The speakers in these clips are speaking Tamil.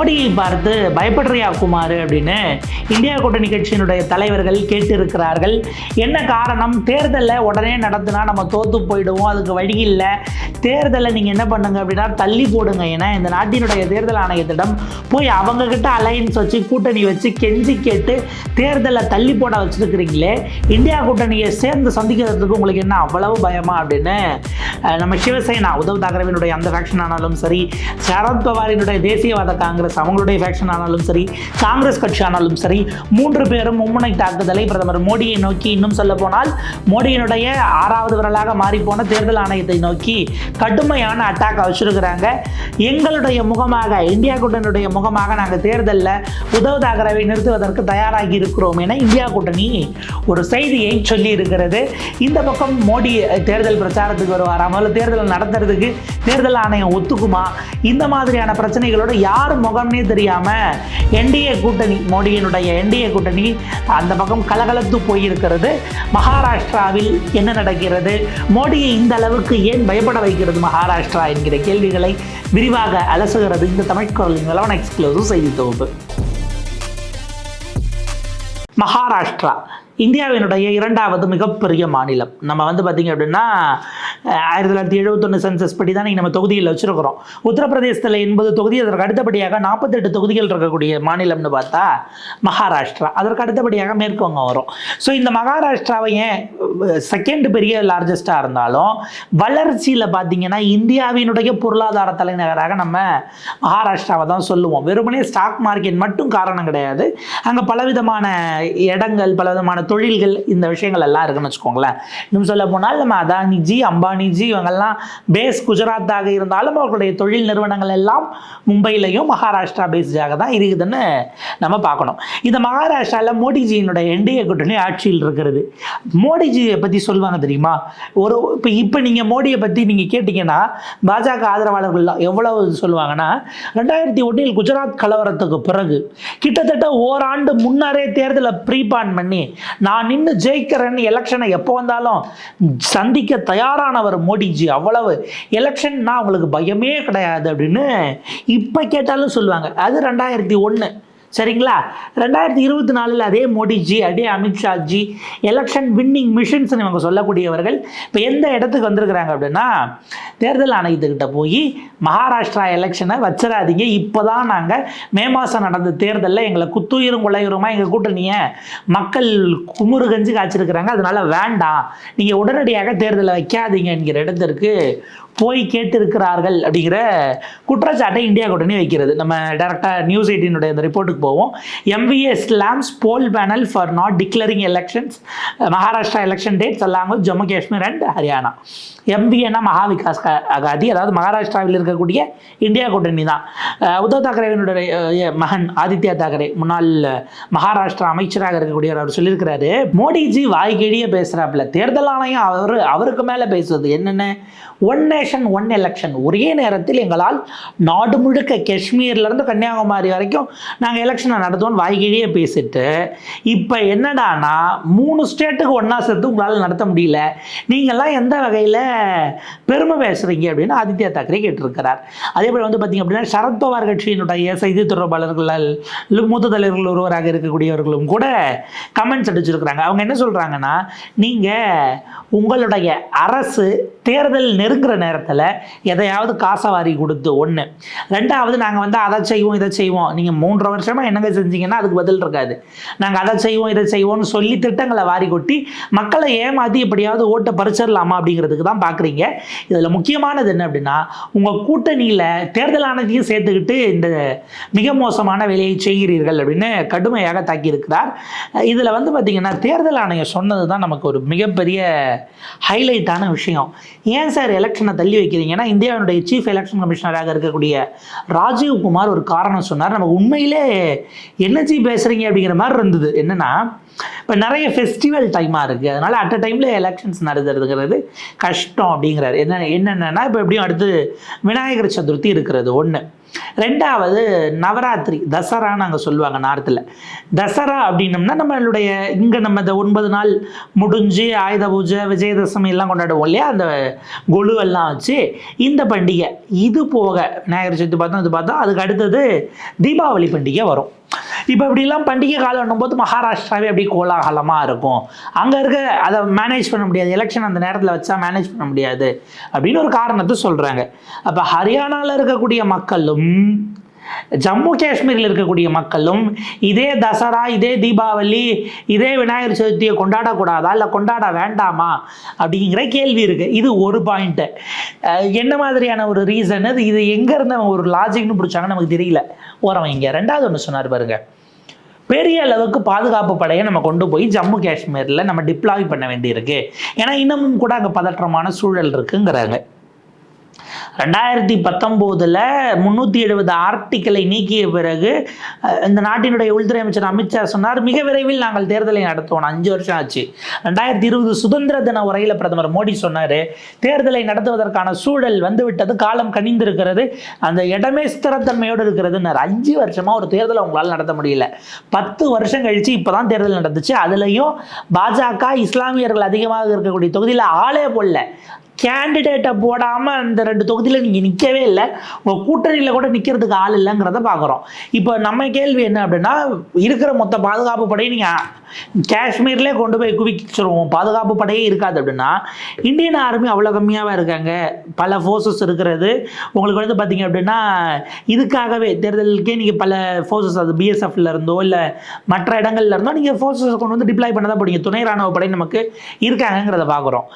மோடியை பார்த்து பயப்படுறியா குமார் அப்படின்னு இந்தியா கூட்டணி கட்சியினுடைய தலைவர்கள் கேட்டிருக்கிறார்கள். என்ன காரணம்? தேர்தலில் உடனே நடத்தினா நம்ம தோத்து போயிடுவோம் அதுக்கு வழி இல்லை. தேர்தலை நீங்கள் என்ன பண்ணுங்க அப்படின்னா தள்ளி போடுங்க. ஏன்னா இந்த நாட்டினுடைய தேர்தல் ஆணையத்திடம் போய் அவங்கக்கிட்ட அலையன்ஸ் வச்சு கூட்டணி வச்சு கெஞ்சி கேட்டு தேர்தலை தள்ளி போட வச்சிருக்கிறீங்களே. இந்தியா கூட்டணியை சேர்ந்து சந்திக்கிறதுக்கு உங்களுக்கு என்ன அவ்வளவு பயமா அப்படின்னு நம்ம சிவசேனா உத்தவ் தாக்கரவினுடைய அந்த ஃபேக்ஷன் ஆனாலும் சரி சரத்பவாரினுடைய தேசியவாத காங்கிரஸ் காங்கிரஸ் அவங்களுடைய ஃபேக்ஷன் ஆனாலும் சரி காங்கிரஸ் கட்சி ஆனாலும் சரி மூன்று பேரும் மும்முனை தாக்குதலை பிரதமர் மோடியை நோக்கி இன்னும் சொல்ல போனால் மோடியினுடைய ஆறாவது விரலாக மாறிப்போன தேர்தல் ஆணையத்தை நோக்கி கடுமையான அட்டாக் வச்சிருக்கிறாங்க. எங்களுடைய முகமாக இந்தியா கூட்டணியுடைய முகமாக நாங்கள் தேர்தலில் உத்தவ் தாக்கரேவை நிறுத்துவதற்கு தயாராகி இருக்கிறோம் என இந்தியா கூட்டணி ஒரு செய்தியை சொல்லி இருக்கிறது இந்த பக்கம் மோடி தேர்தல் பிரச்சாரத்துக்கு வருவாரா? முதல்ல தேர்தல் நடத்துறதுக்கு தேர்தல் ஆணையம் ஒத்துக்குமா? இந்த மாதிரியான பிரச்சனைகளோடு யார் முக முகம்னே தெரியாம என்டிஏ கூட்டணி மோடியினுடைய என்டிஏ கூட்டணி அந்த பக்கம் கலகலத்து போயிருக்கிறது. மகாராஷ்டிராவில் என்ன நடக்கிறது? மோடியை இந்த அளவுக்கு ஏன் பயப்பட வைக்கிறது மகாராஷ்டிரா என்கிற கேள்விகளை விரிவாக அலசுகிறது இந்த தமிழ்குரலின் நிலவன எக்ஸ்க்ளூசிவ் செய்தி தொகுப்பு. மகாராஷ்டிரா இந்தியாவினுடைய இரண்டாவது மிகப்பெரிய மாநிலம். நம்ம வந்து பார்த்திங்க அப்படின்னா ஆயிரத்தி தொள்ளாயிரத்தி எழுபத்தொன்று சென்சஸ் படி தான் நம்ம தொகுதியில் வச்சுருக்கிறோம். உத்தரப்பிரதேசத்தில் எண்பது தொகுதி அதற்கு அடுத்தபடியாக நாற்பத்தெட்டு தொகுதிகள் இருக்கக்கூடிய மாநிலம்னு பார்த்தா மகாராஷ்டிரா. அதற்கு அடுத்தபடியாக மேற்கு வங்கம் வரும். ஸோ இந்த மகாராஷ்டிராவை ஏன் செகண்ட் பெரிய லார்ஜஸ்ட்டாக இருந்தாலும் வளர்ச்சியில் பார்த்தீங்கன்னா இந்தியாவினுடைய பொருளாதார தலைநகராக நம்ம மகாராஷ்டிராவை தான் சொல்லுவோம். வெறுமனே ஸ்டாக் மார்க்கெட் மட்டும் காரணம் கிடையாது. அங்கே பலவிதமான இடங்கள் பலவிதமான தொழில்கள் இந்த விஷயங்கள் எல்லாம் இருக்குன்னு வச்சுக்கோங்களேன். இன்னும் சொல்ல போனால் நம்ம அதானிஜி அம்பானிஜி இவங்கெல்லாம் பேஸ் குஜராத்தாக இருந்தாலும் அவர்களுடைய தொழில் நிறுவனங்கள் எல்லாம் மும்பையிலையும் மகாராஷ்டிரா பேஸ்டாக தான் இருக்குதுன்னு நம்ம பார்க்கணும். இந்த மகாராஷ்டிராவில் மோடிஜியினுடைய என்டிஏ கூட்டணி ஆட்சியில் இருக்கிறது. மோடிஜியை பற்றி சொல்லுவாங்க தெரியுமா? ஒரு இப்போ இப்போ நீங்கள் மோடியை பற்றி நீங்கள் கேட்டிங்கன்னா பாஜக ஆதரவாளர்கள் எவ்வளவு சொல்லுவாங்கன்னா ரெண்டாயிரத்தி ஒன்றில் குஜராத் கலவரத்துக்கு பிறகு கிட்டத்தட்ட ஓராண்டு முன்னரே தேர்தலை ப்ரீபான் பண்ணி நான் நின்று ஜெயிக்கிறேன்னு எலெக்ஷனை எப்போ வந்தாலும் சந்திக்க தயாரானவர் மோடிஜி. அவ்வளவு. எலெக்ஷன்னா அவங்களுக்கு பயமே கிடையாது அப்படின்னு இப்போ கேட்டாலும் சொல்லுவாங்க. அது ரெண்டாயிரத்தி ஒன்று சரிங்களா? ரெண்டாயிரத்தி இருபத்தி நாலில் அதே மோடிஜி அதே அமித்ஷாஜி எலெக்ஷன் வின்னிங் மிஷின்ஸ்னு இவங்க சொல்லக்கூடியவர்கள் இப்போ எந்த இடத்துக்கு வந்திருக்கிறாங்க அப்படின்னா தேர்தல் ஆணையத்துக்கிட்ட போய் மகாராஷ்டிரா எலெக்ஷனை வச்சிடாதீங்க. இப்போ தான் நாங்கள் மே மாதம் நடந்த தேர்தலில் எங்களை குத்துயிரும் கொலையுருமா எங்கள் கூட்டணியை மக்கள் குமுறு கஞ்சி காய்ச்சிருக்கிறாங்க. அதனால வேண்டாம். நீங்கள் உடனடியாக தேர்தலை வைக்காதீங்க என்கிற இடத்திற்கு போய் கேட்டிருக்கிறார்கள் அப்படிங்கிற குற்றச்சாட்டை இந்தியா கூட்டணி வைக்கிறது. நம்ம டேரெக்டாக நியூஸ் எயிட்டினுடைய அந்த ரிப்போர்ட்டுக்கு போவோம். MVS slams poll panel for not declaring elections Maharashtra election dates along Jammu Kashmir and Haryana எம்பிஏனா Maha Vikas Aghadi அதாவது மகாராஷ்டிராவில் இருக்கக்கூடிய இந்தியா கூட்டணி தான். உத்தவ் தாக்கரேவினுடைய மகன் ஆதித்யா தாக்கரே முன்னாள் மகாராஷ்டிரா அமைச்சராக இருக்கக்கூடியவர் அவர் சொல்லியிருக்கிறாரு மோடிஜி வாய்க்கிழிய பேசுகிறாப்புல தேர்தல் ஆணையம் அவர் அவருக்கு மேலே பேசுவது என்னென்ன? ஒன் நேஷன் ஒன் எலெக்ஷன் ஒரே நேரத்தில் எங்களால் நாடு முழுக்க காஷ்மீர்லேருந்து கன்னியாகுமரி வரைக்கும் நாங்கள் எலெக்ஷனை நடத்துவோம்னு வாய்கிழியே பேசிட்டு இப்போ என்னடானா மூணு ஸ்டேட்டுக்கு ஒன்றா சேர்த்து உங்களால் நடத்த முடியல. நீங்கள்லாம் எந்த வகையில் பெருமை பேசுகிறீங்க அப்படின்னு ஆதித்யா தாக்கரே கேட்டிருக்கிறார். அதே போல் வந்து பார்த்தீங்க அப்படின்னா சரத்பவார் கட்சியினுடைய செய்தி தொடர்பாளர்களால் மூத்த தலைவர்கள் ஒருவராக இருக்கக்கூடியவர்களும் கூட கமெண்ட்ஸ் அடிச்சிருக்கிறாங்க. அவங்க என்ன சொல்கிறாங்கன்னா நீங்கள் உங்களுடைய அரசு தேர்தல் நெருங்குற நேரத்தில் எதையாவது காசை வாரி கொடுத்து ஒன்று ரெண்டாவது நாங்கள் வந்து அதை செய்வோம் இதை செய்வோம். நீங்கள் மூன்றரை வருஷமாக என்னங்க செஞ்சீங்கன்னா அதுக்கு பதில் இருக்காது. நாங்கள் அதை செய்வோம் இதை செய்வோம்னு சொல்லி திட்டங்களை வாரி கொட்டி மக்களை ஏமாற்றி எப்படியாவது ஓட்டை பறிச்சிடலாமா அப்படிங்கிறதுக்கு தான் பார்க்குறீங்க. இதில் முக்கியமானது என்ன அப்படின்னா உங்கள் கூட்டணியில் தேர்தல் ஆணையத்தையும் சேர்த்துக்கிட்டு இந்த மிக மோசமான வேலையை செய்கிறீர்கள் அப்படின்னு கடுமையாக தாக்கியிருக்கிறார். இதில் வந்து பார்த்திங்கன்னா தேர்தல் ஆணையம் சொன்னது தான் நமக்கு ஒரு மிகப்பெரிய ஹைலைட்டான விஷயம். ஏன் சார் எலெக்ஷனை தள்ளி வைக்கிறீங்கன்னா இந்தியாவினுடைய சீஃப் எலெக்ஷன் கமிஷனராக இருக்கக்கூடிய ராஜீவ் குமார் ஒரு காரணம் சொன்னார். நமக்கு உண்மையிலே என்னச்சி பேசுகிறீங்க அப்படிங்கிற மாதிரி இருந்தது. என்னென்னா இப்போ நிறைய ஃபெஸ்டிவல் டைமாக இருக்குது அதனால் அட் அ டைமில் எலெக்ஷன்ஸ் நடத்துறதுங்கிறது கஷ்டம் அப்படிங்கிறாரு. என்ன என்னென்னா இப்போ எப்படியும் அடுத்து விநாயகர் சதுர்த்தி இருக்கிறது ஒன்று ரெண்டாவது நவராத்திரி தசரான்னு அங்கே சொல்லுவாங்க நார்த்தில் தசரா அப்படின்னம்னா நம்மளுடைய இங்கே நம்ம இந்த ஒன்பது நாள் முடிஞ்சு ஆயுத பூஜை விஜயதசமி எல்லாம் கொண்டாடுவோம் இல்லையா? அந்த கொலுவெல்லாம் வச்சு இந்த பண்டிகை இது போக விநாயகர் சதுர்த்தி பார்த்தோம் இது பார்த்தோம். அதுக்கு அடுத்தது தீபாவளி பண்டிகை வரும். இப்போ இப்படிலாம் பண்டிகை காலம் போது மகாராஷ்டிராவே அப்படி கோலாகலமாக இருக்கும். அங்கே இருக்க அதை மேனேஜ் பண்ண முடியாது. எலெக்ஷன் அந்த நேரத்தில் வச்சா மேனேஜ் பண்ண முடியாது. அப்படின்னு ஒரு காரணத்தை சொல்கிறாங்க அப்போ ஹரியானாவில் இருக்கக்கூடிய மக்களும் ஜம்மு காஷ்மீரில் இருக்கக்கூடிய மக்களும் இதே தசரா இதே தீபாவளி இதே விநாயகர் சதுர்த்தியை கொண்டாடக்கூடாதா இல்லை கொண்டாட வேண்டாமா அப்படிங்கிற கேள்வி இருக்குது இது ஒரு பாயிண்ட்டு என்ன மாதிரியான ஒரு ரீசன் அது இது எங்கேருந்து அவங்க ஒரு லாஜிக்னு பிடிச்சாங்கன்னு நமக்கு தெரியல. ஓரம் இங்கே. ரெண்டாவது ஒன்று சொன்னார் பாருங்க. பெரிய அளவுக்கு பாதுகாப்பு படையை நம்ம கொண்டு போய் ஜம்மு காஷ்மீரில் நம்ம டிப்ளாய் பண்ண வேண்டியிருக்கு. ஏன்னா இன்னமும் கூட அங்கே பதற்றமான சூழல் இருக்குங்கிறாங்க. ரெண்டாயிரத்தி பத்தொம்போதில் முந்நூற்றி எழுபது ஆர்டிக்கலை நீக்கிய பிறகு இந்த நாட்டினுடைய உள்துறை அமைச்சர் அமித்ஷா சொன்னார் மிக விரைவில் நாங்கள் தேர்தலை நடத்துவோம். அஞ்சு வருஷம் ஆச்சு. ரெண்டாயிரத்தி இருபது சுதந்திர தின உரையில் பிரதமர் மோடி சொன்னார் தேர்தலை நடத்துவதற்கான சூழல் வந்துவிட்டது காலம் கனிந்திருக்கிறது அந்த இடமே ஸ்திரத்தன்மையோடு இருக்கிறதுன்னாரு. அஞ்சு வருஷமாக ஒரு தேர்தலை உங்களால் நடத்த முடியல. பத்து வருஷம் கழிச்சு இப்போ தான் தேர்தல் நடந்துச்சு. அதுலேயும் பாஜக இஸ்லாமியர்கள் அதிகமாக இருக்கக்கூடிய தொகுதியில் ஆளே போடல. கேண்டிடேட்டை போடாமல் அந்த ரெண்டு தொகுதியில் நீங்கள் நிற்கவே இல்லை. உங்கள் கூட்டணியில் கூட நிற்கிறதுக்கு ஆள் இல்லைங்கிறத பார்க்குறோம் இப்போ நம்ம கேள்வி என்ன அப்படின்னா இருக்கிற மொத்த பாதுகாப்பு படையை நீங்கள் காஷ்மீர்லேயே கொண்டு போய் குவிச்சிருவோம். பாதுகாப்பு படையே இருக்காது அப்படின்னா இந்தியன் ஆர்மி அவ்வளோ கம்மியாகவே இருக்காங்க. பல ஃபோர்ஸஸ் இருக்கிறது. உங்களுக்கு வந்து பார்த்தீங்க அப்படின்னா இதுக்காகவே தேர்தலுக்கே நீங்கள் பல ஃபோர்ஸஸ் அது பிஎஸ்எஃப்ல இருந்தோ இல்லை மற்ற இடங்கள்ல இருந்தோ நீங்கள் ஃபோர்ஸஸ் கொண்டு வந்து டிப்ளாய் பண்ண தான் போடுங்க துணை ராணுவ படை நமக்கு இருக்காங்கங்கிறத பார்க்குறோம்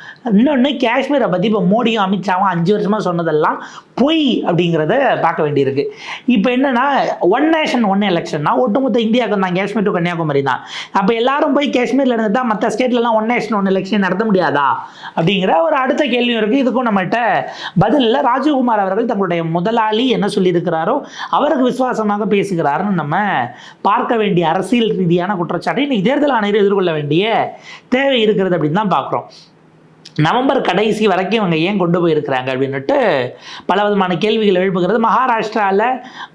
இன்னொன்று காஷ்மீரை பற்றி இப்போ மோடியும் அமித்ஷாவும் அஞ்சு வருஷமாக சொன்னதெல்லாம் பொய் அப்படிங்கிறத பார்க்க வேண்டியிருக்கு. இப்போ என்னென்னா ஒன் நேஷன் ஒன் எலெக்ஷன்னா ஒட்டுமொத்த இந்தியாவுக்கு தான் காஷ்மீர் டு கன்னியாகுமரி தான் அப்போ எல்லாரும் போய் காஷ்மீரில் இருந்து தான் மற்ற ஸ்டேட்லலாம் ஒன் நேஷன் ஒன் எலெக்ஷன் நடத்த முடியாதா? அப்படிங்கிற ஒரு அடுத்த கேள்வி இருக்குது இதுக்கும் நம்மகிட்ட பதிலில் ராஜீவ்குமார் அவர்கள் தங்களுடைய முதலாளி என்ன சொல்லியிருக்கிறாரோ அவருக்கு விசுவாசமாக பேசுகிறாருன்னு நம்ம பார்க்க வேண்டிய அரசியல் ரீதியான குற்றச்சாட்டை இன்னைக்கு தேர்தல் ஆணையர் எதிர்கொள்ள வேண்டிய தேவை இருக்கிறது அப்படின்னு தான் பார்க்குறோம். நவம்பர் கடைசி வரைக்கும் இவங்க ஏன் கொண்டு போயிருக்கிறாங்க அப்படின்னுட்டு பல விதமான கேள்விகள் எழுப்புகிறது. மகாராஷ்டிராவில்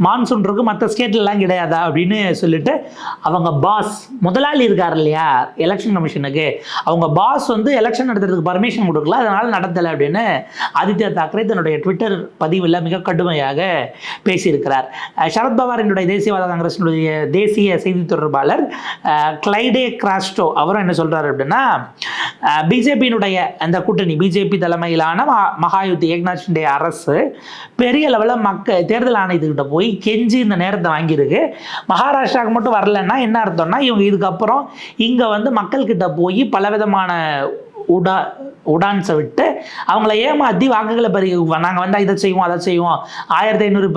மான்சூன் இருக்கு மற்ற ஸ்டேட்லலாம் கிடையாதா அப்படின்னு சொல்லிட்டு அவங்க பாஸ் முதலாளி இருக்கார் இல்லையா? எலெக்ஷன் கமிஷனுக்கு அவங்க பாஸ் வந்து எலெக்ஷன் நடத்துறதுக்கு பர்மிஷன் கொடுக்கல. அதனால் நடத்தலை அப்படின்னு ஆதித்யா தாக்கரே தன்னுடைய ட்விட்டர் பதிவில் மிக கடுமையாக பேசியிருக்கிறார். அஹ் சரத்பவாரினுடைய தேசியவாத காங்கிரஸினுடைய தேசிய செய்தி தொடர்பாளர் கிளைடே கிராஸ்டோ அவரும் என்ன சொல்கிறார் அப்படின்னா பிஜேபியினுடைய அந்த கூட்டணி பிஜேபி தலைமையிலான மகா- மகாயுத்தி ஏக்நாத் ஷிண்டே அரசு பெரிய லெவலில் மக்க தேர்தல் ஆணையத்துக்கிட்ட போய் கெஞ்சி இந்த நேரத்தை வாங்கியிருக்கு. மகாராஷ்டிராவுக்கு மட்டும் வரலன்னா என்ன அர்த்தம்னா இவங்க இதுக்கப்புறம் இங்கே வந்து மக்கள்கிட்ட போய் பலவிதமான உடா உடான்ஸை விட்டு அவங்கள ஏமாற்றி வாக்குகளை பறி நாங்கள் வந்து இதை செய்வோம் அதை செய்வோம். ஆயிரத்தி ஐநூறு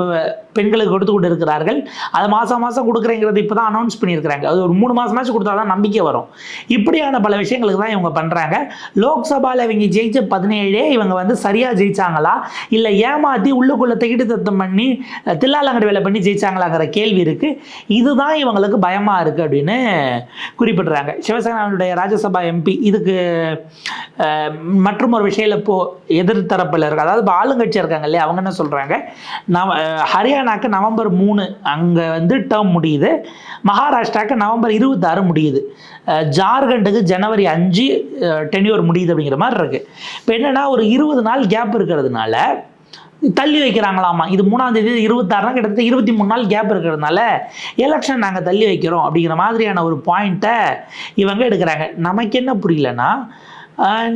பெண்களுக்கு கொடுத்து கொண்டு இருக்கிறார்கள் அதை மாதம் மாதம் கொடுக்குறேங்கிறது இப்போ தான் அனௌன்ஸ் பண்ணியிருக்கிறாங்க. அது ஒரு மூணு மாதமாச்சும் கொடுத்தா தான் நம்பிக்கை வரும். இப்படியான பல விஷயங்களுக்கு தான் இவங்க பண்ணுறாங்க லோக்சபாவில் இவங்க ஜெயிச்ச பதினேழே இவங்க வந்து சரியாக ஜெயிச்சாங்களா? இல்லை ஏமாற்றி உள்ளுக்குள்ளே திகிட்டு தத்தம் பண்ணி தில்லாலங்கடி வேலை பண்ணி ஜெயிச்சாங்களாங்கிற கேள்வி இருக்குது இதுதான் இவங்களுக்கு பயமாக இருக்குது அப்படின்னு குறிப்பிடுறாங்க. சிவசேனாவுடைய ராஜ்யசபா எம்பி இதுக்கு மற்றும் ஒரு விஷயம் இப்போ எதிர்த்தரப்பில் இருக்கு அதாவது இப்போ ஆளுங்கட்சி இருக்காங்க இல்லையா? அவங்க என்ன சொல்கிறாங்க நவ ஹரியானாக்கு நவம்பர் மூணு அங்கே வந்து டேர்ம் முடியுது. மகாராஷ்டிராக்கு நவம்பர் இருபத்தாறு முடியுது. ஜார்க்கண்டுக்கு ஜனவரி அஞ்சு டென்யூர் முடியுது அப்படிங்கிற மாதிரி இருக்குது இப்போ என்னென்னா ஒரு இருபது நாள் கேப் இருக்கிறதுனால தள்ளி வைக்கிறாங்களாமா? இது மூணாம் தேதி இருபத்தாறுனா கிட்டத்தட்ட இருபத்தி மூணு நாள் கேப் இருக்கிறதுனால எலெக்ஷன் நாங்கள் தள்ளி வைக்கிறோம் அப்படிங்கிற மாதிரியான ஒரு பாயிண்ட்டை இவங்க எடுக்கிறாங்க. நமக்கு என்ன புரியலன்னா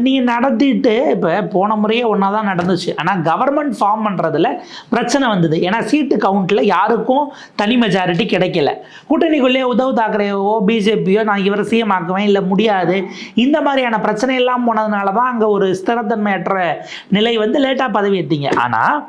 நீ நடத்திட்டு இப்போ போன முறையே ஒன்றா தான் நடந்துச்சு. ஆனால் கவர்மெண்ட் ஃபார்ம் பண்ணுறதுல பிரச்சனை வந்தது. ஏன்னா சீட்டு கவுண்ட்டில் யாருக்கும் தனி மெஜாரிட்டி கிடைக்கல. கூட்டணிக்குள்ளே உத்தவ் தாக்கரேவோ பிஜேபியோ நான் இவரை சிஎம் ஆக்குவேன் இல்லை முடியாது. இந்த மாதிரியான பிரச்சனை எல்லாம் போனதுனால தான் அங்கே ஒரு ஸ்திரத்தன்மையற்ற நிலை வந்து லேட்டாக பதவி ஏற்றீங்க ஆனால்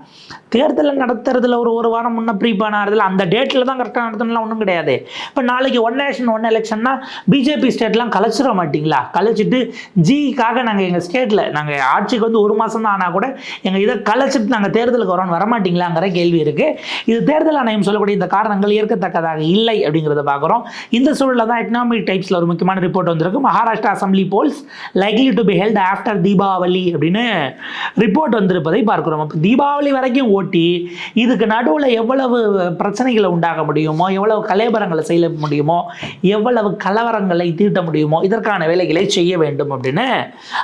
தேர்தலை நடத்துறதுல ஒரு ஒரு வாரம் முன்ன ப்ரீ பண்ணாறதுல அந்த டேட்டில் தான் கரெக்டாக நடத்தணும்லாம் ஒன்றும் கிடையாது. இப்போ நாளைக்கு ஒன் நேஷன் ஒன் எலெக்ஷன்னா பிஜேபி ஸ்டேட்லாம் கலைச்சிட மாட்டிங்களா? கலைச்சிட்டு ஜி அதுக்காக நாங்கள் எங்கள் ஸ்டேட்டில் நாங்கள் ஆட்சிக்கு வந்து ஒரு மாதம் தான் ஆனால் கூட எங்கள் இதை கலைச்சிட்டு நாங்கள் தேர்தலுக்கு வரோன்னு வரமாட்டிங்களாங்கிற கேள்வி இருக்குது இது தேர்தல் ஆணையம் சொல்லக்கூடிய இந்த காரணங்கள் ஏற்கத்தக்கதாக இல்லை அப்படிங்கிறத பார்க்குறோம் இந்த சூழலில் தான் எக்கனாமிக் டைப்ஸில் ஒரு முக்கியமான ரிப்போர்ட் வந்திருக்கு. Maharashtra assembly polls likely to be held after Deepavali அப்படின்னு ரிப்போர்ட் வந்திருப்பதை பார்க்குறோம். அப்போ தீபாவளி வரைக்கும் ஓட்டி இதுக்கு நடுவில் எவ்வளவு பிரச்சனைகளை உண்டாக முடியுமோ எவ்வளவு கலேபரங்களை செய்ய முடியுமோ எவ்வளவு கலவரங்களை தீட்ட முடியுமோ இதற்கான வேலைகளை செய்ய வேண்டும் அப்படின்னு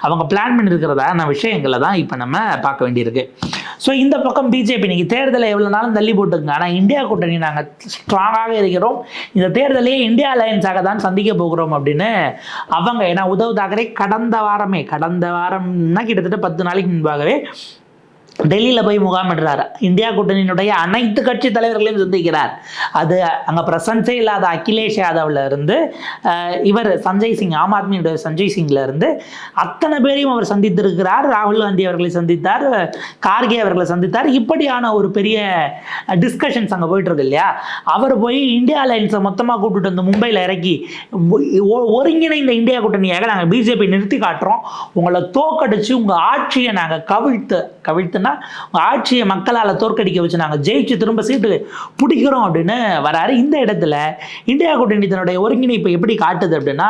அவங்க பிளான் பண்ணியிருக்கிறதான விஷயங்களை தான் இப்போ நம்ம பார்க்க வேண்டியிருக்கு. ஸோ இந்த பக்கம் பிஜேபி நீங்கள் தேர்தலை எவ்வளோ நாளும் தள்ளி போட்டுங்க ஆனால் இந்தியா கூட்டணி நாங்கள் ஸ்ட்ராங்காக இருக்கிறோம். இந்த தேர்தலையே இந்தியா அலையன்ஸாக தான் சந்திக்க போகிறோம் அப்படின்னு அவங்க ஏன்னா உதவு தாக்கரே கடந்த வாரமே கடந்த வாரம்னா கிட்டத்தட்ட பத்து நாளைக்கு முன்பாகவே டெல்லியில் போய் முகாமிடுறார் இந்தியா கூட்டணியினுடைய அனைத்து கட்சி தலைவர்களையும் சந்திக்கிறார். அது அங்கே பிரசன்ஸே இல்லாத அகிலேஷ் யாதவ்ல இருந்து இவர் சஞ்சய் சிங் ஆம் ஆத்மியுடைய சஞ்சய் சிங்ல இருந்து அத்தனை பேரையும் அவர் சந்தித்திருக்கிறார். ராகுல் காந்தி அவர்களை சந்தித்தார் கார்கே அவர்களை சந்தித்தார். இப்படியான ஒரு பெரிய டிஸ்கஷன்ஸ் அங்கே போயிட்டு இருக்கு இல்லையா? அவர் போய் இந்தியா அலையன்ஸை மொத்தமாக கூப்பிட்டு வந்து மும்பையில் இறக்கி ஒ- ஒருங்கிணைந்த இந்தியா கூட்டணியாக நாங்கள் பிஜேபி நிறுத்தி காட்டுறோம். உங்களை தோக்கடிச்சு உங்கள் ஆட்சியை நாங்கள் கவிழ்த்து கவிழ்த்து உங்கள் ஆட்சியை மக்களால் தோற்கடிக்க வச்சு நாங்கள் ஜெயிச்சு திரும்ப சீட்டு பிடிக்கிறோம் அப்படின்னு வராரு. இந்த இடத்துல இந்தியா கூட்டணி தன்னுடைய ஒருங்கிணைப்பை எப்படி காட்டுது அப்படின்னா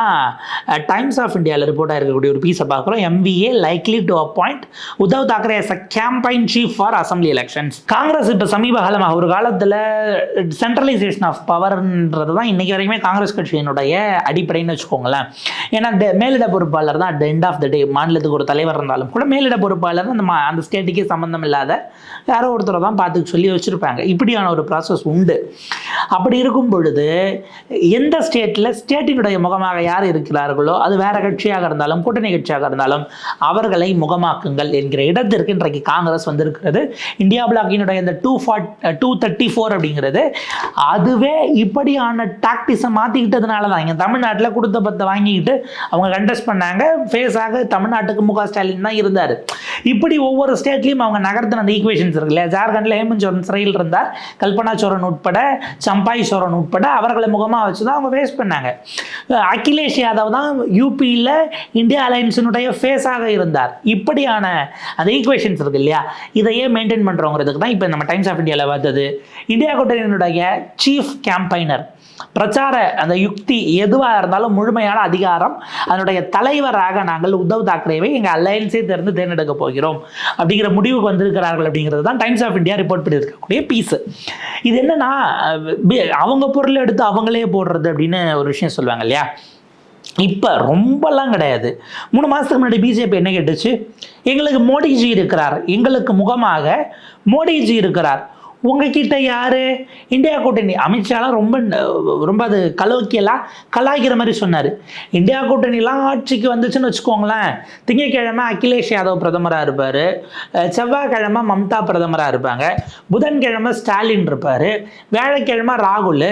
டைம்ஸ் ஆஃப் இந்தியாவில் ரிப்போர்ட்டாக இருக்கக்கூடிய ஒரு பீஸை பார்க்குறோம். MVA likely to appoint Uddhav Thackeray as a campaign chief for assembly elections Congress இப்போ சமீப காலமாக ஒரு காலத்தில் சென்ட்ரலைசேஷன் ஆஃப் பவர்ன்றது தான் இன்றைக்கி வரைக்குமே காங்கிரஸ் கட்சியினுடைய அடிப்படைன்னு வச்சுக்கோங்களேன். ஏன்னா மேலிட பொறுப்பாளர் தான் at end of the day மாநிலத்துக்கு ஒரு தலைவர் இருந்தாலும் கூட மேலிட பொறுப்பாளர் அந்த அந்த ஸ்டேட்டுக்கே சம்மந்தம் இல்லாத யாரோ ஒருத்தரை தான் பார்த்து சொல்லி வச்சுருப்பாங்க. இப்படியான ஒரு ப்ராசஸ் உண்டு. அப்படி இருக்கும் பொழுது எந்த ஸ்டேட்டில் ஸ்டேட்டினுடைய முகமாக யார் இருக்கிறார்களோ அது வேறு கட்சியாக இருந்தாலும் கூட்டணி கட்சியாக இருந்தாலும் அவர்களை முகமாக்குங்கள் என்கிற இடத்திற்கு இன்றைக்கு காங்கிரஸ் வந்திருக்கிறது. இந்தியா பிளாக்கினுடைய இந்த two forty two thirty four அப்படிங்கிறது அதுவே இப்படியான டாக்டிஸை மாற்றிக்கிட்டதுனால தான். இங்கே தமிழ்நாட்டில் கொடுத்த பத்தை வாங்கிக்கிட்டு அவங்க கண்டெஸ்ட் பண்ணாங்க. ஃபேஸாக தமிழ்நாட்டுக்கு முக ஸ்டாலின் தான் இருந்தார். இப்படி ஒவ்வொரு ஸ்டேட்லையும் அவங்க நகர்த்தின அந்த ஈக்குவேஷன்ஸ் இருக்கு இல்லையா? ஜார்க்கண்டில் ஹேமந்த் சோரன் சிறையில் இருந்தார். கல்பனா சோரன் உட்பட சம்பாய் சோரன் உட்பட அவர்களை முகமாக வச்சு தான் அவங்க ஃபேஸ் பண்ணாங்க. அகிலேஷ் யாதவ் தான் யூபியில் இந்தியா அலையன்ஸினுடைய ஃபேஸாக இருந்தார். இப்படியான அந்த ஈக்குவேஷன்ஸ் இருக்கு இல்லையா? இதையே மெயின்டைன் பண்ணுறவங்கிறதுக்கு தான் இப்போ நம்ம டைம்ஸ் ஆஃப் இந்தியாவில் வந்தது. இந்தியா கூட்டணியினுடைய சீஃப் கேம்பைனர் பிரச்சார அந்த யுக்தி எதுவாக இருந்தாலும் முழுமையான அதிகாரம். அதனுடைய தலைவராக நாங்கள் உத்தவ் தாக்கரேவை எங்கள் அலையன்ஸே தேர்ந்து தேர்ந்தெடுக்க போகிறோம். அப்படிங்கிற முடிவுக்கு வந்திருக்கிறார்கள் அப்படிங்கிறது தான் டைம்ஸ் ஆஃப் இந்தியா ரிப்போர்ட் பண்ணியிருக்கக்கூடிய பீஸ். இது என்னன்னா அவங்க பொருள் எடுத்து அவங்களே போடுறது அப்படின்னு ஒரு விஷயம் சொல்லுவாங்க இல்லையா? இப்போ ரொம்பலாம் கிடையாது. மூணு மாதத்துக்கு முன்னாடி பிஜேபி என்ன கேட்டுச்சு? எங்களுக்கு மோடிஜி இருக்கிறார். எங்களுக்கு முகமாக மோடிஜி இருக்கிறார். உங்ககிட்ட யாரு? இந்தியா கூட்டணி. அமித்ஷாலாம் ரொம்ப ரொம்ப அது கலோக்கியெல்லாம் கலாய்க்கிற மாதிரி சொன்னார். இந்தியா கூட்டணிலாம் ஆட்சிக்கு வந்துச்சுன்னு வச்சுக்கோங்களேன். திங்கக்கிழமை அகிலேஷ் யாதவ் பிரதமராக இருப்பார். செவ்வாய்க்கிழமை மம்தா பிரதமராக இருப்பாங்க. புதன்கிழமை ஸ்டாலின் இருப்பார். வியாழக்கிழமை ராகுல்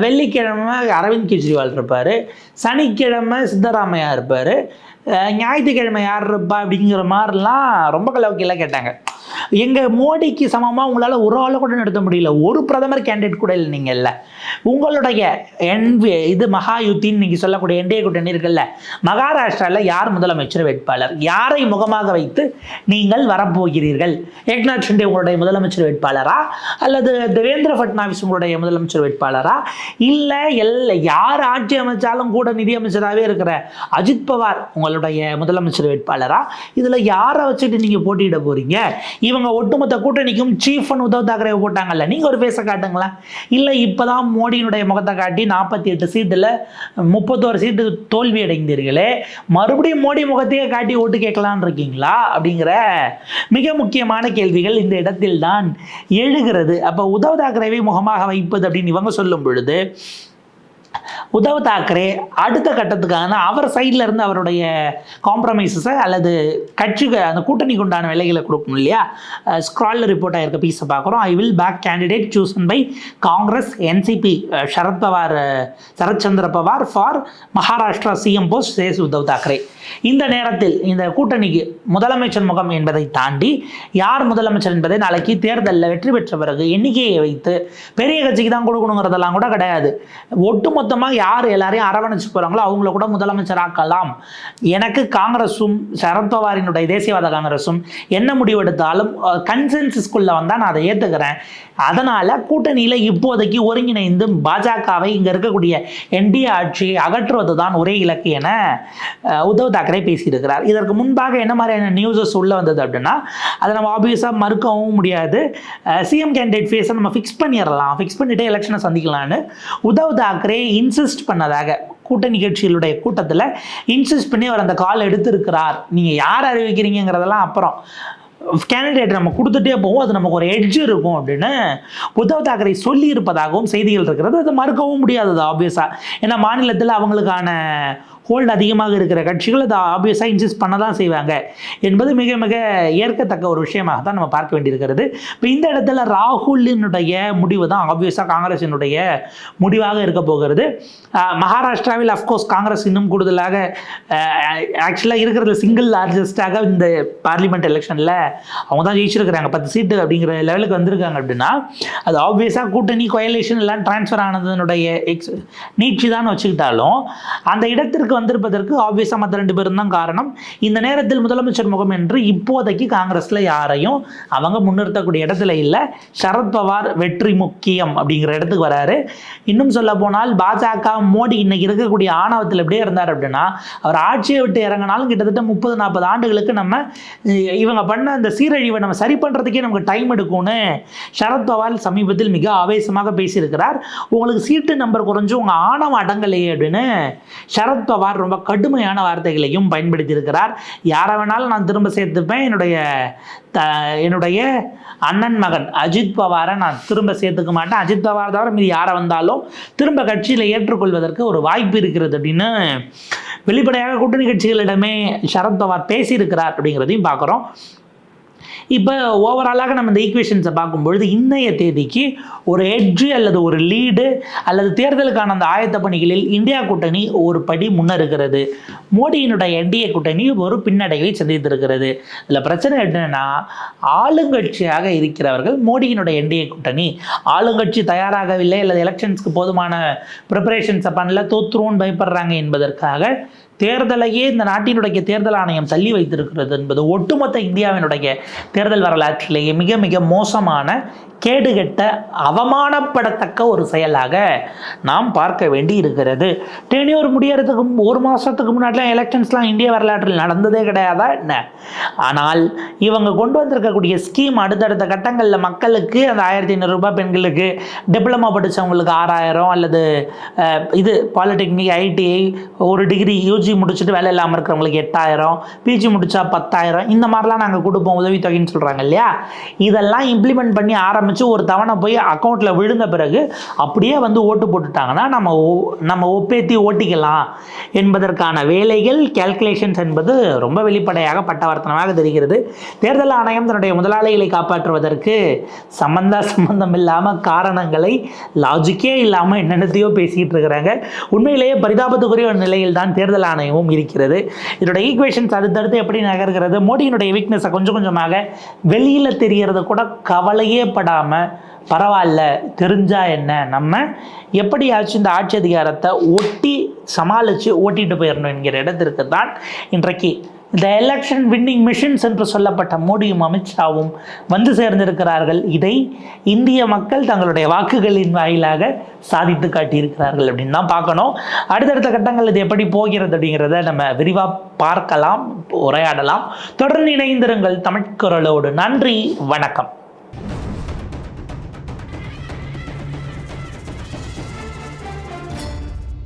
வெள்ளிக்கிழமை அரவிந்த் கெஜ்ரிவால் இருப்பார். சனிக்கிழமை சித்தராமையா இருப்பார். ஞாயிற்றுக்கிழமை யார் இருப்பா அப்படிங்கிற மாதிரிலாம் ரொம்ப கலோக்கியெல்லாம் கேட்டாங்க. எங்கள் மோடிக்கு சமமாக உங்களால் ஒரு ஆளை கூட நடத்த முடியல. ஒரு பிரதமர் கேண்டிடேட் கூட இல்லை நீங்கள் இல்லை. உங்களுடைய என்வி இது மகாயுத்தின்னு நீங்கள் சொல்லக்கூடிய என்டிஏ கூட்டணி இருக்குல்ல மகாராஷ்டிராவில் யார் முதலமைச்சர் வேட்பாளர்? யாரை முகமாக வைத்து நீங்கள் வரப்போகிறீர்கள்? ஏக்நாத் ஷிண்டே உங்களுடைய முதலமைச்சர் வேட்பாளரா? அல்லது தேவேந்திர ஃபட்னாவிஸ் உங்களுடைய முதலமைச்சர் வேட்பாளரா? இல்லை எல்ல யார் ஆட்சி அமைச்சாலும் கூட நிதியமைச்சராகவே இருக்கிற அஜித் பவார் உங்களுடைய முதலமைச்சர் வேட்பாளரா? இதில் யாரை வச்சுட்டு நீங்கள் போட்டியிட போறீங்க? இவங்க ஒட்டுமொத்த கூட்டணிக்கும் சீஃப் அண்ட் உத்தவ் தாக்கரே போட்டாங்கல்ல நீங்கள் ஒரு பேச காட்டுங்களா இல்லை இப்போதான் மோடியினுடைய முகத்தை காட்டி நாற்பத்தி எட்டு சீட்டில் முப்பத்தோரு சீட்டு தோல்வி அடைந்தீர்களே. மறுபடியும் மோடி முகத்தையே காட்டி ஓட்டு கேட்கலான்னு இருக்கீங்களா? அப்படிங்கிற மிக முக்கியமான கேள்விகள் இந்த இடத்தில் தான் எழுகிறது. அப்போ உத்தவ் தாக்கரேவை முகமாக வைப்பது அப்படின்னு இவங்க சொல்லும் பொழுது உத்தவ் தாக்கரே அடுத்த கட்டத்துக்கான அவர் சைடில் இருந்து அவருடைய காம்ப்ரமைசஸை அல்லது கட்சிக்கு அந்த கூட்டணிக்கு உண்டான விலைகளை கொடுக்கணும் இல்லையா? ஸ்க்ராலில் ரிப்போர்ட் ஆயிருக்க பீஸை பார்க்குறோம். I will back candidate chosen by Congress NCP Sharad Pawar Sharadchandra Pawar for Maharashtra CM post says Uddhav Thackeray. இந்த நேரத்தில் இந்த கூட்டணிக்கு முதலமைச்சர் முகம் என்பதை தாண்டி யார் முதலமைச்சர் என்பதை நாளைக்கு தேர்தலில் வெற்றி பெற்ற பிறகு எண்ணிக்கையை வைத்து பெரிய கட்சிக்கு தான் கொடுக்கணுங்கிறதெல்லாம் கூட கிடையாது. ஒட்டுமொத்த ஒட்டுமொத்தமாக யார் எல்லாரையும் அரவணைச்சு போகிறாங்களோ அவங்கள கூட முதலமைச்சர் ஆக்கலாம் எனக்கு காங்கிரஸும் சரத்பவாரினுடைய தேசியவாத காங்கிரஸும் என்ன முடிவெடுத்தாலும் கன்சென்சஸ்குள்ளே வந்தால் நான் அதை ஏற்றுக்கிறேன் அதனால் கூட்டணியில் இப்போதைக்கு ஒருங்கிணைந்து பாஜகவை இங்கே இருக்கக்கூடிய என்டிஏ ஆட்சியை அகற்றுவது தான் ஒரே இலக்கு என உத்தவ் தாக்கரே பேசியிருக்கிறார். இதற்கு முன்பாக என்ன மாதிரியான நியூஸஸ் உள்ளே வந்தது அப்படின்னா அதை நம்ம ஆப்வியஸாக மறுக்கவும் முடியாது. சிஎம் கேண்டிடேட் ஃபேஸை நம்ம ஃபிக்ஸ் பண்ணிடலாம். ஃபிக்ஸ் பண்ணிட்டே எலெக்ஷனை சந்திக்கலாம்னு உத்தவ் தாக்கரே இன்சிஸ்ட் பண்ணதாக. கூட்ட நிகழ்ச்சிகளுடைய கூட்டத்தில் இன்சிஸ்ட் பண்ணி அவர் அந்த கால் எடுத்திருக்கிறார். நீங்கள் யார் அறிவிக்கிறீங்கிறதெல்லாம் அப்புறம். கேண்டிடேட் நம்ம கொடுத்துட்டே போவோம். அது நமக்கு ஒரு எட்ஜ் இருக்கும் அப்படின்னு உத்தவ் தாக்கரே சொல்லியிருப்பதாகவும் செய்திகள் இருக்கிறது. அது மறுக்கவும் முடியாதது ஆப்வியஸாக ஏன்னா மாநிலத்தில் அவங்களுக்கான ஹோல்டு அதிகமாக இருக்கிற கட்சிகள் அதை ஆப்வியஸாக இன்சிஸ்ட் பண்ண தான் செய்வாங்க. என்பது மிக மிக ஏற்கத்தக்க ஒரு விஷயமாக தான் நம்ம பார்க்க வேண்டியிருக்கிறது. இப்போ இந்த இடத்துல ராகுலினுடைய முடிவு தான் ஆப்வியஸாக காங்கிரஸினுடைய முடிவாக இருக்க போகிறது. மகாராஷ்டிராவில் அஃப்கோர்ஸ் காங்கிரஸ் இன்னும் கூடுதலாக ஆக்சுவலாக இருக்கிறது சிங்கிள் லார்ஜஸ்டாக இந்த பார்லிமெண்ட் எலெக்ஷனில் அவங்க தான் ஜெயிச்சிருக்கிறாங்க. பத்து சீட்டு அப்படிங்கிற லெவலுக்கு வந்திருக்காங்க அப்படின்னா அது ஆப்வியஸாக கூட்டணி கொயலேஷன் எல்லாம் ட்ரான்ஸ்ஃபர் ஆனதனுடைய எக்ஸ் நீட்சி தான் வச்சுக்கிட்டாலும் அந்த இடத்திற்கு வந்திருப்பதற்கு ஆப்வியஸாக மற்ற ரெண்டு பேரும் தான் காரணம். இந்த நேரத்தில் முதலமைச்சர் முகம் என்று இப்போதைக்கு காங்கிரஸில் யாரையும் அவங்க முன்னிறுத்தக்கூடிய இடத்துல இல்லை. சரத்பவார் வெற்றி முக்கியம் அப்படிங்கிற இடத்துக்கு வராரு. இன்னும் சொல்ல போனால் பாஜக மோடி இன்னைக்கு இருக்கக்கூடிய ஆணவத்தில் எப்படியே இருந்தார் அப்படின்னா அவர் ஆட்சியை விட்டு இறங்கினாலும் கிட்டத்தட்ட முப்பது நாற்பது ஆண்டுகளுக்கு நம்ம இவங்க பண்ண அந்த சீரழிவை நம்ம சரி பண்ணுறதுக்கே நமக்கு டைம் எடுக்கும்னு சரத்பவார் சமீபத்தில் மிக ஆவேசமாக பேசியிருக்கிறார். உங்களுக்கு சீட்டு நம்பர் குறைஞ்சு உங்கள் ஆணவம் அடங்கலையே அப்படின்னு சரத்பவார் ரொம்ப கடுமையான வார்த்தைகளையும் பயன்படுத்தியிருக்கிறார். யாரை வேணாலும் நான் திரும்ப சேர்த்துப்பேன். என்னுடைய த என்னுடைய அண்ணன் மகன் அஜித் பவாரை நான் திரும்ப சேர்த்துக்க மாட்டேன். அஜித் பவார் தவிர மீது யாரை வந்தாலும் திரும்ப கட்சியில் ஏற்றுக்கொள்வதற்கு ஒரு வாய்ப்பு இருக்கிறது அப்படின்னு வெளிப்படையாக கூட்டணி கட்சிகளிடமே சரத்பவார் பேசியிருக்கிறார் அப்படிங்கிறதையும் பார்க்குறோம். இப்போ ஓவராலாக நம்ம இந்த ஈக்குவேஷன்ஸை பார்க்கும்பொழுது இன்றைய தேதிக்கு ஒரு எட்ஜு அல்லது ஒரு லீடு அல்லது தேர்தலுக்கான அந்த ஆயத்த பணிகளில் இந்தியா கூட்டணி ஒரு படி முன்னருக்கிறது மோடியினுடைய என்டிஏ கூட்டணி ஒரு பின்னடைவை சந்தித்திருக்கிறது. இதில் பிரச்சனை என்னென்னா ஆளுங்கட்சியாக இருக்கிறவர்கள் மோடியினுடைய என்டிஏ கூட்டணி ஆளுங்கட்சி தயாராகவில்லை அல்லது எலெக்ஷன்ஸ்க்கு போதுமான ப்ரிப்பரேஷன்ஸை பண்ணல தோத்துருவோன்னு பயப்படுறாங்க என்பதற்காக தேர்தலையே இந்த நாட்டினுடைய தேர்தல் ஆணையம் தள்ளி வைத்திருக்கிறது என்பது ஒட்டுமொத்த இந்தியாவினுடைய தேர்தல் வரலாற்றிலேயே மிக மிக மோசமான கேடுகட்ட அவமானப்படத்தக்க ஒரு செயலாக நாம் பார்க்க வேண்டி இருக்கிறது டெனியூர் முடியறதுக்கு ஒரு மாதத்துக்கு முன்னாடிலாம் எலெக்ஷன்ஸ்லாம் இந்திய வரலாற்றில் நடந்ததே கிடையாதா? என்ன? ஆனால் இவங்க கொண்டு வந்திருக்கக்கூடிய ஸ்கீம் அடுத்தடுத்த கட்டங்களில் மக்களுக்கு அந்த ஆயிரத்தி ஐநூறுரூபா பெண்களுக்கு டிப்ளமா படித்தவங்களுக்கு ஆறாயிரம் அல்லது இது பாலிடெக்னிக் ஐடிஐ ஒரு டிகிரி யூஜி முடிச்சுட்டு வேலை இல்லாமல் இருக்கிறவங்களுக்கு எட்டாயிரம் பிஜி முடிச்சா பத்தாயிரம் இந்த மாதிரிலாம் நாங்கள் கொடுப்போம் உதவித்தொகைன்னு சொல்கிறாங்க இல்லையா? இதெல்லாம் இம்ப்ளிமெண்ட் பண்ணி ஆரம்பித்து ஒரு தவணை போய் அக்கௌண்ட்டில் விழுந்த பிறகு அப்படியே வந்து ஓட்டு போட்டுட்டாங்கன்னா நம்ம ஒ- நம்ம ஒப்பேத்தி ஓட்டிக்கலாம் என்பதற்கான வேலைகள் கேல்குலேஷன்ஸ் என்பது ரொம்ப வெளிப்படையாக பட்டவர்த்தனமாக தெரிகிறது. தேர்தல் ஆணையம் தன்னுடைய முதலாளிகளை காப்பாற்றுவதற்கு சம்பந்த சம்பந்தம் இல்லாமல் காரணங்களை லாஜிக்கே இல்லாமல் என்னென்னத்தையோ பேசிக்கிட்டு இருக்கிறாங்க. உண்மையிலேயே பரிதாபத்துக்குரிய ஒரு நிலையில் தான் தேர்தல் நாணயமும் இருக்கிறது. இதோட ஈக்குவேஷன்ஸ் அடுத்தடுத்து எப்படி நகர்கிறது? மோடியினுடைய வீக்னஸை கொஞ்சம் கொஞ்சமாக வெளியில் தெரியறது கூட கவலையே படாமல் பரவாயில்ல தெரிஞ்சால் என்ன? நம்ம எப்படியாச்சும் இந்த ஆட்சி அதிகாரத்தை ஒட்டி சமாளித்து ஓட்டிகிட்டு போயிடணும் என்கிற இடத்திற்கு தான் இன்றைக்கு த எலெக்ஷன் வின்னிங் மிஷின்ஸ் என்று சொல்லப்பட்ட மோடியும் அமித்ஷாவும் வந்து சேர்ந்திருக்கிறார்கள். இதை இந்திய மக்கள் தங்களுடைய வாக்குகளின் வாயிலாக சாதித்து காட்டியிருக்கிறார்கள் அப்படின்னு தான் பார்க்கணும். அடுத்தடுத்த கட்டங்கள் இது எப்படி போகிறது அப்படிங்கிறத நம்ம விரிவாக பார்க்கலாம் உரையாடலாம். தொடர்ந்து இணைந்திருங்கள் தமிழ்குரலோடு நன்றி வணக்கம்.